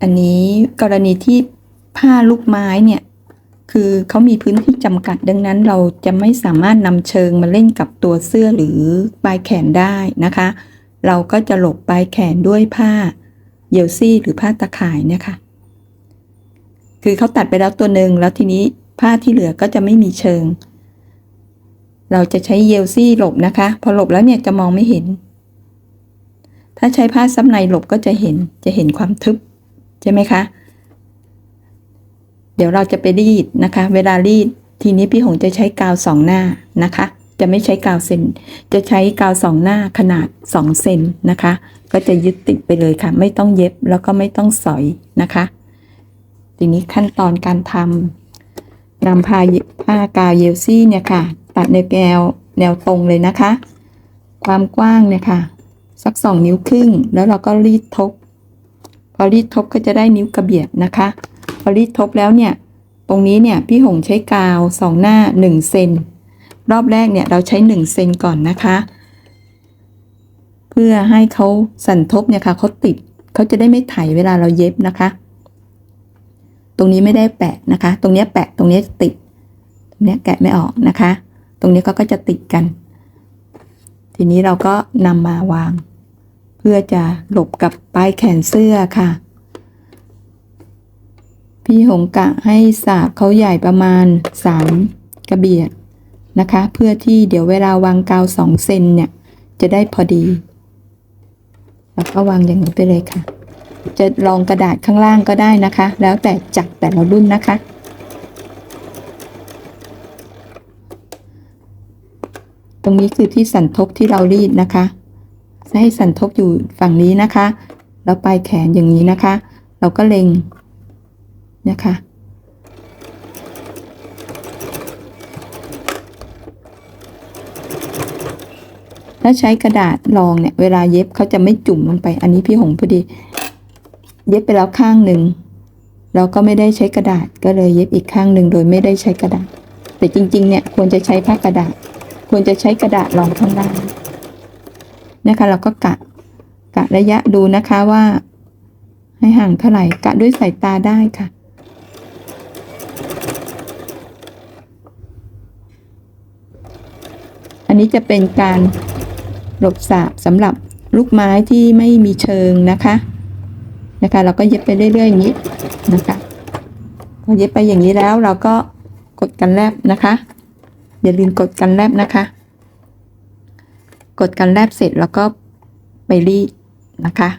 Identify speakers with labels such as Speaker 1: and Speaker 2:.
Speaker 1: อันนี้กรณีที่ผ้าลูกไม้เนี่ยคือเขามีพื้นที่จำกัดดังนั้นเราจะไม่สามารถนำเชิงมาเล่นกับตัวเสื้อหรือปลายแขนได้นะคะ เราก็จะหลบปลายแขนด้วยผ้าเยลซี่หรือผ้าตะข่ายเนี่ยค่ะ คือเขาตัดไปแล้วตัวหนึ่งแล้วทีนี้ผ้าที่เหลือก็จะไม่มีเชิง เราจะใช้เยลซี่หลบนะคะ พอหลบแล้วเนี่ยจะมองไม่เห็น ถ้าใช้ผ้าซับในหลบก็จะเห็นจะเห็นความทึบ ใช่ไหมคะ เดี๋ยวเราจะไปรีดนะคะ เวลารีดทีนี้พี่หงจะใช้กาวสองหน้านะคะ จะไม่ใช้กาวเซนจะใช้กาวสองหน้าขนาด2เซนนะคะ ก็จะยึดติดไปเลยค่ะ ไม่ต้องเย็บแล้วก็ไม่ต้องสอยนะคะ ทีนี้ขั้นตอนการทำนำผ้าผ้ากาวเยลซี่เนี่ยค่ะ ตัดในแนวแนวตรงเลยนะคะ ความกว้างเนี่ยค่ะ สักสองนิ้วครึ่ง แล้วเราก็รีดทบ พอรีดทบก็จะได้นิ้วกระเบียดนะคะ พอรีดทบแล้วเนี่ย ตรงนี้เนี่ยพี่หงใช้กาวสองหน้าหนึ่งเซนรอบแรกเนี่ยเราใช้หนึ่งเซนก่อนนะคะ เพื่อให้เขาสันทบเนี่ยค่ะเขาติดเขาจะได้ไม่ไถเวลาเราเย็บนะคะ ตรงนี้ไม่ได้แปะนะคะ ตรงเนี้ยแปะตรงเนี้ยติด ตรงเนี้ยแกะไม่ออกนะคะ ตรงนี้ก็ก็จะติดกัน ทีนี้เราก็นำมาวาง พื่อจะหลบกับปลายแขนเสื้อค่ะ พี่หงกะให้สาบเขาใหญ่ประมาณสามกระเบียดนะคะ เพื่อที่เดี๋ยวเวลาวางกาวสองเซนเนี่ย จะได้พอดี แล้วก็วางอย่างนี้ไปเลยค่ะ จะลองกระดาษข้างล่างก็ได้นะคะ แล้วแต่จักแต่ละรุ่นนะคะตรงนี้คือที่สันทบที่เรารีดนะคะ ให้สันทบอยู่ฝั่งนี้นะคะ แล้วปลายแขนอย่างนี้นะคะ เราก็เล็งนะคะ ถ้าใช้กระดาษรองเนี่ย เวลาเย็บเขาจะไม่จุ่มลงไป อันนี้พี่หงพอดี เย็บไปแล้วข้างหนึ่งเราก็ไม่ได้ใช้กระดาษก็เลยเย็บอีกข้างหนึ่งโดยไม่ได้ใช้กระดาษ แต่จริงๆเนี่ยควรจะใช้ผ้ากระดาษ ควรจะใช้กระดาษรองข้างล่าง นะคะ เราก็กะกะระยะดูนะคะว่า ให้ห่างเท่าไหร่กะด้วยสายตาได้ค่ะ อันนี้จะเป็นการหลบสาบสำหรับลูกไม้ที่ไม่มีเชิงนะคะนะคะ เราก็เย็บไปเรื่อยๆอย่างนี้นะคะพอเย็บไปอย่างนี้แล้วเราก็กดกันแลบนะคะ อย่าลืมกดกันแลบนะคะ กดการแลบเสร็จแล้วก็ไปรีดนะคะ